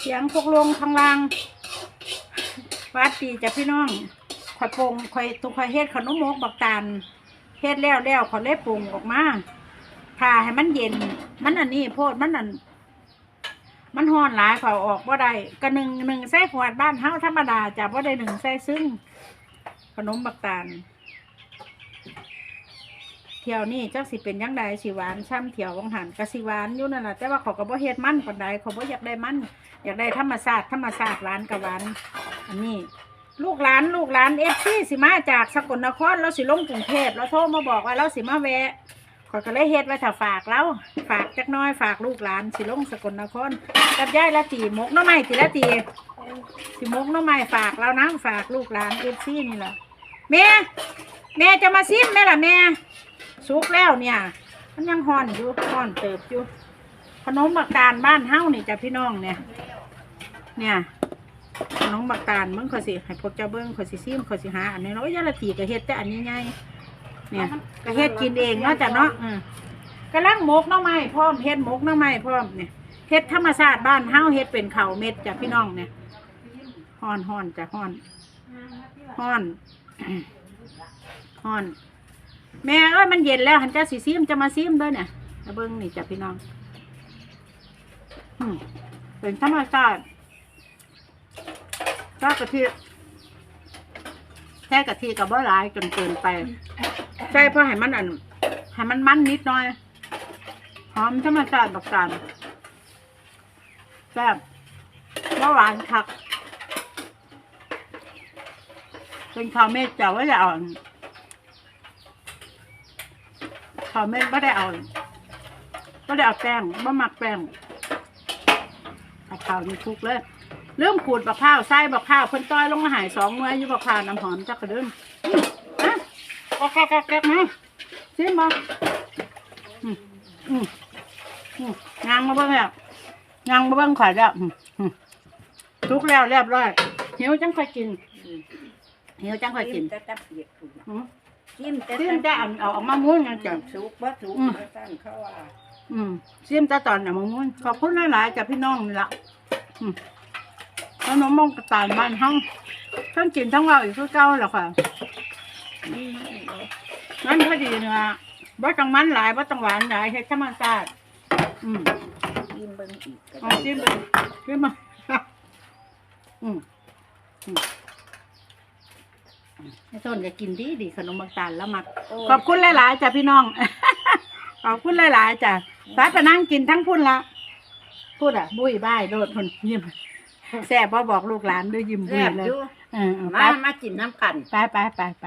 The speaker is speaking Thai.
เสียงพวกลงข้างล่างวัดดีจ้ะพี่น้องข่อยปงข่อยตุกข่อยเฮ็ดขนมมกบักตาลเฮ็ดแล้วแล้วข่อยเลยปงออกมาถ้าให้มันเย็น มันอันนี้โพดมันอัน มันฮ้อนหลายข่อยเอาออกบ่ได้ก็หนึ่งหนึ่งใส่ขวดบ้านเฮาธรรมดาจ้ะบ่าได้หนึ่งใส่ซึ่งขนมบักตาล ที่ยวนี้จักสิเป็นยังไงสิหวานช่ำเที่ยววังหันกะสิหวานอยู่นั่นแหละแต่ว่าเขาก็บ่เฮ็ดมันปานใดเขาบ่อยากได้มันอยากได้ธรรมชาติธรรมชาติหวานกับหวานอันนี้ ลูกหลานลูกหลานเอฟซีสิมาจากสกลนครแล้วสิลงกรุงเทพแล้วโทรมาบอกว่าเราสิมาแวะขอยก็เลยเฮ็ดไว้ถ้าฝากเราฝากจักน้อยฝากลูกหลานสิลงสกลนครกับยายละตีมกน้อไม้ตีละตีสิมกน้อไม้ฝากเรานะฝากลูกหลานเอฟซีนี่แหละแม่แม่จะมาซิมไหมล่ะแม่ สุกแล้วเนี่ย มันยังห่อนอยู่ห่อนเติบอยู่ขนมบักตาลบ้านเฮ้านี่จ้ะพี่น้องเนี่ย เนี่ยขนมบักตาลมึงขอสิให้พวกเจ้าเบิ้งขอสิซิมขอสิหาอันนี้เนาะยาละตีก็เฮ็ดแต่อันนี้ไงเนี่ยก็เฮ็ดกินเองเนาะจ้ะเนาะอืมกำลังหมกน้องไม้พร้อมเฮ็ดหมกน้องไม้พร้อมเนี่ยเฮ็ดธรรมชาติบ้านเฮ้าเฮ็ดเป็นเข้าเม็ดจ้ะพี่น้องเนี่ยฮ้อนฮ้อนจ้ะฮ้อนฮ้อนฮ้อน แม่เอ้ยมันเย็นแล้วหันจ้าสิซิมจะมาซิมด้วยเนี่ยเอาเบิ้งนี่จ้ะพี่น้องอืมเป็นธรรมชาติถ้ากะทิแค่กะทิกับว่าหลายจนเกินไปใช่เพราะให้มันอันให้มันมันนิดหน่อยหอมธรรมชาติบักกันแซ่บว่าหวานคักเป็นข้าวเม็ดจ้ะว่าจะอ่อน ข้าวเม็ดไม่ได้เอาไม่ได้เอาแป้งไม่หมักแป้งบักข้าวนี่ทุกเลยเริ่มขูดบักข้าวใส่บักข้าวเพิ่นต้อยลงมาหายสองเมื่ออยู่บักข้าวน้ำหอมจักกระเดินอะก็แค่แก๊กๆนะซิมบ่อืมอืมอืมงางมาเบิ่งแล้วงางมาเบิ่งข่อยแล้วอืมอืมทุกแล้วเรียบร้อยหิวจังค่อยกินหิวจังค่อยกิน จะตับเปียกถูกอืมจิ้มแต่ซิมแต่อันเอาออกมามุ้นยังจังสุกบ่สุกอืมมาสั่นเขาว่าอืมซิมแต่ตอนเนี่ยมามุ้นขอบคุณหลายๆจากพี่น้องนี่ละอืมขนมมงกระต่ายบ้านห้องทั้งกินทั้งเราอีกคือเก่าแหละค่ะ อืมไม่เอางั้นพอดีเนื้อบ่ต้องมันหลายบ่ต้องหวานหลายเฮ็ดธรรมชาติอืมจิ้มเบิ่งอีกก็เอาได้ซิมไปซิมมา อืมอืม ไอ้ต้นจะกินดีดีขนมบางตาลแล้วมักโอ้ยขอบคุณหลายๆจ้ะพี่น้อง ขอบคุณหลายๆจ้ะสายไปนั่งกินทั้งพุ่นละพูดอะ บุยบ้ายโดดพุ่นยิ้มแซ่บพอบอกลูกหลานด้วยยิ้มบุยแซ่บเลยอยู่เออเออไปมา มากินน้ำกัน ไปไปไปไป